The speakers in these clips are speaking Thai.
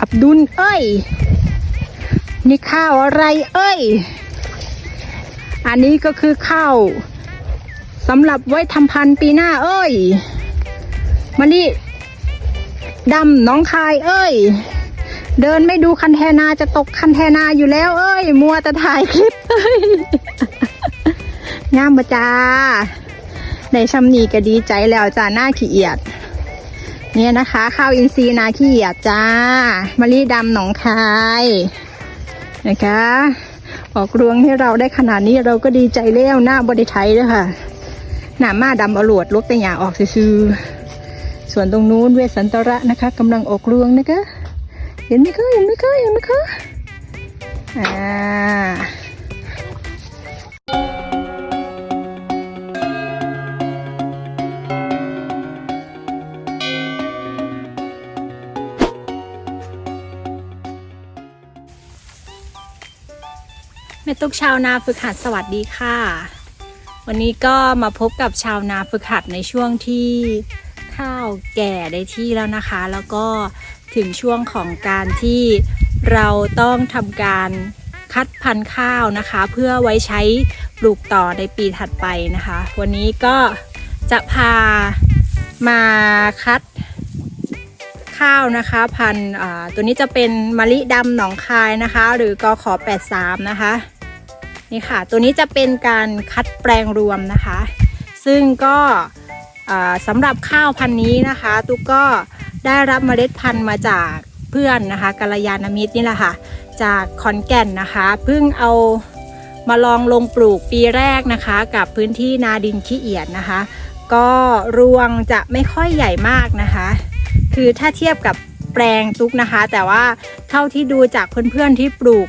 อับดุลเอ้ย นี่ข้าวอะไรเอ้ย อันนี้ก็คือข้าวสำหรับไว้ทำพันธุ์ปีหน้าเอ้ยมานี่ดำน้องคายเอ้ย เดินไม่ดูคันแทนาจะตกคันแทนาอยู่แล้วเอ้ย มัวแต่ถ่ายคลิปเอ้ยงามมาจ้าในชำนีก็ดีใจแล้วจ้าหน้าขี้เอียด เนี่ยนะคะ ข้าวอินทรีย์นาขี้เอียดจ้ามะลิดำหนองคายนะคะ ออกรวงให้เราได้ขนาดนี้เราก็ดีใจแล้วหน้าบริไทยด้วยค่ะ หน้ามาดำอรวดลกแต่หยาออกซื่อส่วนตรงนู้นเวสสันตระนะคะกำลังออกรวงนะคะ เห็นไหมคะเห็นไหมคะเห็นไหมคะอ่า ตุกชาวนาฝึกหัดสวัสดีค่ะ วันนี้ก็มาพบกับชาวนาฝึกหัดในช่วงที่ข้าวแก่ได้ที่แล้วนะคะ แล้วก็ถึงช่วงของการที่เราต้องทำการคัดพันธุ์ข้าวนะคะ เพื่อไว้ใช้ปลูกต่อในปีถัดไปนะคะ วันนี้ก็จะพามาคัดข้าวนะคะพันธุ์อ่าตัวนี้จะเป็นมะลิดำหนองคายนะคะ หรือกอขอ83 นะคะ นี่ค่ะ ตัวนี้จะเป็นการคัดแปลงรวมนะคะ ซึ่งก็สำหรับข้าวพันธุ์นี้นะคะ ตุ๊กก็ได้รับเมล็ดพันธุ์มาจากเพื่อนนะคะกัลยาณมิตรนี่แหละค่ะ จากขอนแก่นนะคะเพิ่งเอามาลองลงปลูกปีแรกนะคะ กับพื้นที่นาดินขี้เอียดนะคะ ก็รวงจะไม่ค่อยใหญ่มากนะคะ คือถ้าเทียบกับแปลงตุ๊กนะคะ แต่ว่าเท่าที่ดูจากเพื่อนๆที่ปลูก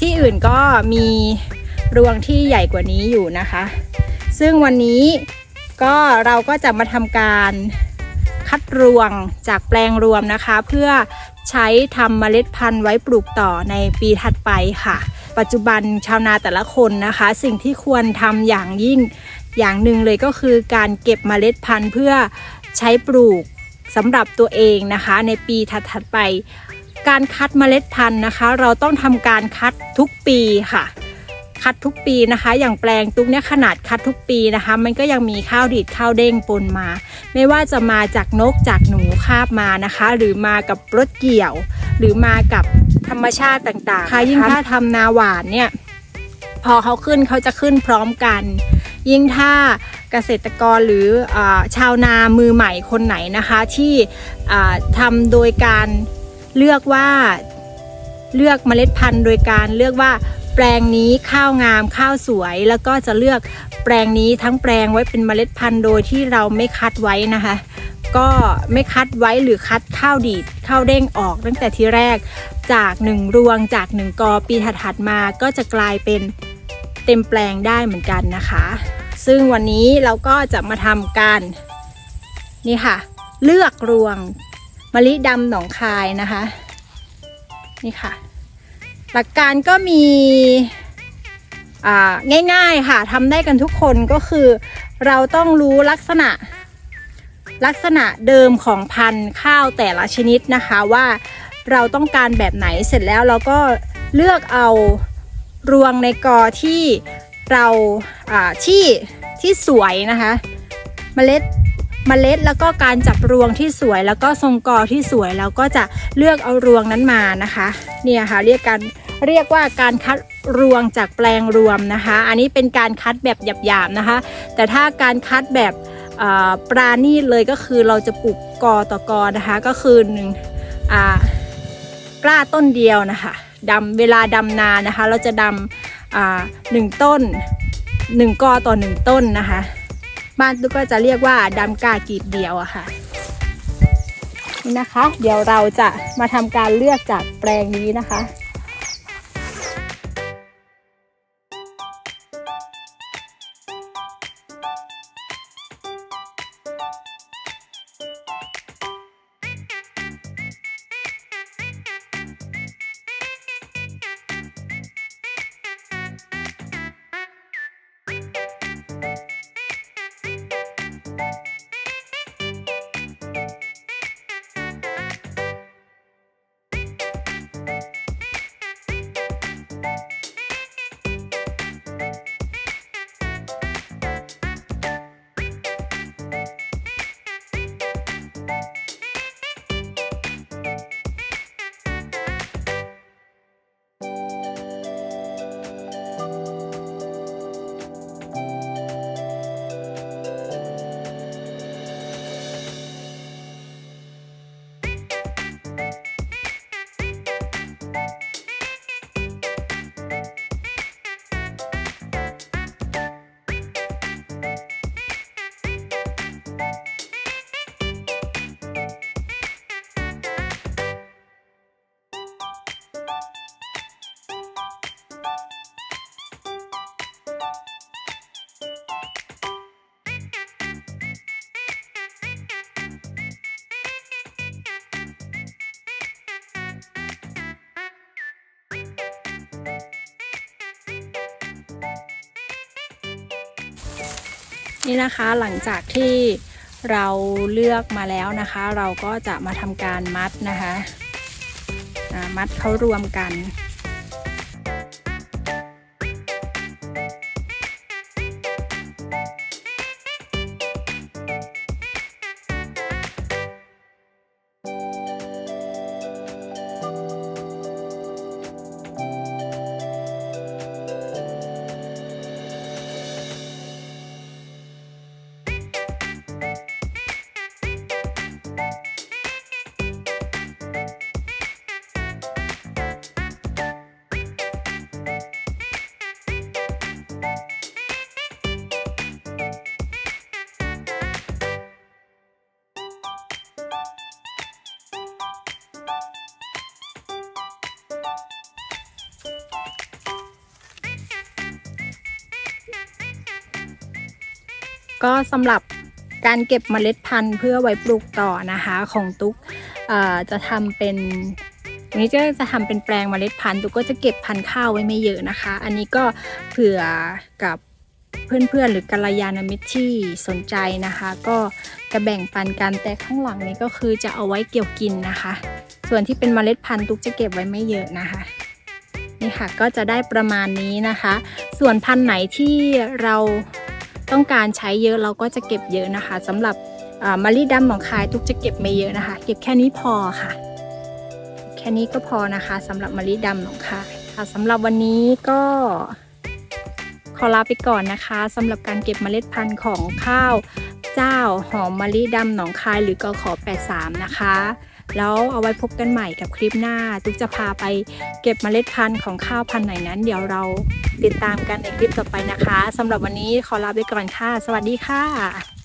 ที่อื่นก็มี รวงที่ใหญ่กว่านี้อยู่นะคะ ซึ่งวันนี้ก็เราก็จะมาทำการคัดรวงจากแปลงรวมนะคะ เพื่อใช้ทำเมล็ดพันธุ์ไว้ปลูกต่อในปีถัดไปค่ะ ปัจจุบันชาวนาแต่ละคนนะคะ สิ่งที่ควรทำอย่างยิ่งอย่างหนึ่งเลยก็คือการเก็บเมล็ดพันธุ์เพื่อใช้ปลูกสำหรับตัวเองนะคะ ในปีถัดๆไป การคัดเมล็ดพันธุ์นะคะ เราต้องทำการคัดทุกปีค่ะ คัดทุกปีนะคะ อย่างแปลงตุ๊กเนี่ยขนาดคัดทุกปีนะคะ มันก็ยังมีข้าวดีดข้าวเด้งปนมา ไม่ว่าจะมาจากนกจากหนูคาบมานะคะ หรือมากับรถเกี่ยว หรือมากับธรรมชาติต่างๆค่ะยิ่งถ้าทำนาหวานเนี่ยพอเขาขึ้นเขาจะขึ้นพร้อมกัน ยิ่งถ้าเกษตรกรหรืออชาวนามือใหม่คนไหนนะคะ ที่ทำโดยการเลือกว่าเลือกเมล็ดพันธุ์โดยการเลือกว่า แปลงนี้ข้าวงามข้าวสวย แล้วก็จะเลือกแปลงนี้ทั้งแปลงไว้เป็นเมล็ดพันธุ์โดยที่เราไม่คัดไว้นะคะ ก็ไม่คัดไว้หรือคัดข้าวดีดข้าวเด้งออกตั้งแต่ทีแรกจากหนึ่งรวงจากหนึ่งกอปีถัดๆมาก็จะกลายเป็นเต็มแปลงได้เหมือนกันนะคะ ซึ่งวันนี้เราก็จะมาทำการนี่ค่ะ เลือกรวงมะลิดำหนองคายนะคะ นี่ค่ะ หลักการก็มีอ่าง่ายๆค่ะทำได้กันทุกคนก็คือ เราต้องรู้ลักษณะลักษณะเดิมของพันธุ์ข้าวแต่ละชนิดนะคะว่าเราต้องการแบบไหนเสร็จแล้วเราก็เลือกเอารวงในกอที่เราอ่าที่ที่สวยนะคะ เมล็ด เมล็ดแล้วก็การจับรวงที่สวย แล้วก็ทรงกอที่สวยเราก็จะเลือกเอารวงนั้นมานะคะเนี่ยค่ะเรียกกันเรียกว่าการคัดรวงจากแปลงรวมนะคะ อันนี้เป็นการคัดแบบหยาบๆนะคะ แต่ถ้าการคัดแบบปราณีตเลยก็คือเราจะปลูกกอต่อกอนะคะก็คือหนึ่งกล้าต้นเดียวนะคะดำเวลาดำนานะคะ เราจะดำหนึ่งต้นหนึ่งกอต่อหนึ่งต้นนะคะ บ้านตุ๊กก็จะเรียกว่าดำกากีบเดียวอะค่ะนี่นะคะ เดี๋ยวเราจะมาทำการเลือกจากแปลงนี้นะคะ นี่นะคะหลังจากที่เราเลือกมาแล้วนะคะ เราก็จะมาทำการมัดนะคะ มัดเขารวมกัน ก็สำหรับการเก็บเมล็ดพันธุ์เพื่อไว้ปลูกต่อนะคะของตุ๊กจะทำเป็นวันนี้ก็จะทำเป็นแปลงเมล็ดพันธุ์ตุ๊กก็จะเก็บพันธุ์ข้าวไว้ไม่เยอะนะคะ อันนี้ก็เผื่อกับเพื่อนๆหรือกัลยาณมิตรที่สนใจนะคะ ก็จะแบ่งปันกันแต่ข้างหลังนี้ก็คือจะเอาไว้เกี่ยวกินนะคะ ส่วนที่เป็นเมล็ดพันธุ์ตุ๊กจะเก็บไว้ไม่เยอะนะคะนี่ค่ะก็จะได้ประมาณนี้นะคะ ส่วนพันธุ์ไหนที่เรา ต้องการใช้เยอะเราก็จะเก็บเยอะนะคะสำหรับอ่ามะลิดำหนองคายทุกจะเก็บไม่เยอะนะคะ เก็บแค่นี้พอค่ะ แค่นี้ก็พอนะคะสำหรับมะลิดำหนองคายค่ะสำหรับวันนี้ก็ขอลาไปก่อนนะคะสำหรับการเก็บเมล็ดพันธุ์ของข้าวเจ้าหอมมะลิดำหนองคายหรือกขอ83 นะคะ แล้วเอาไว้พบกันใหม่กับคลิปหน้า ตุ๊กจะพาไปเก็บเมล็ดพันธุ์ของข้าวพันธุ์ไหนนั้น เดี๋ยวเราติดตามกันในคลิปต่อไปนะคะสำหรับวันนี้ขอลาไปก่อนค่ะ สวัสดีค่ะ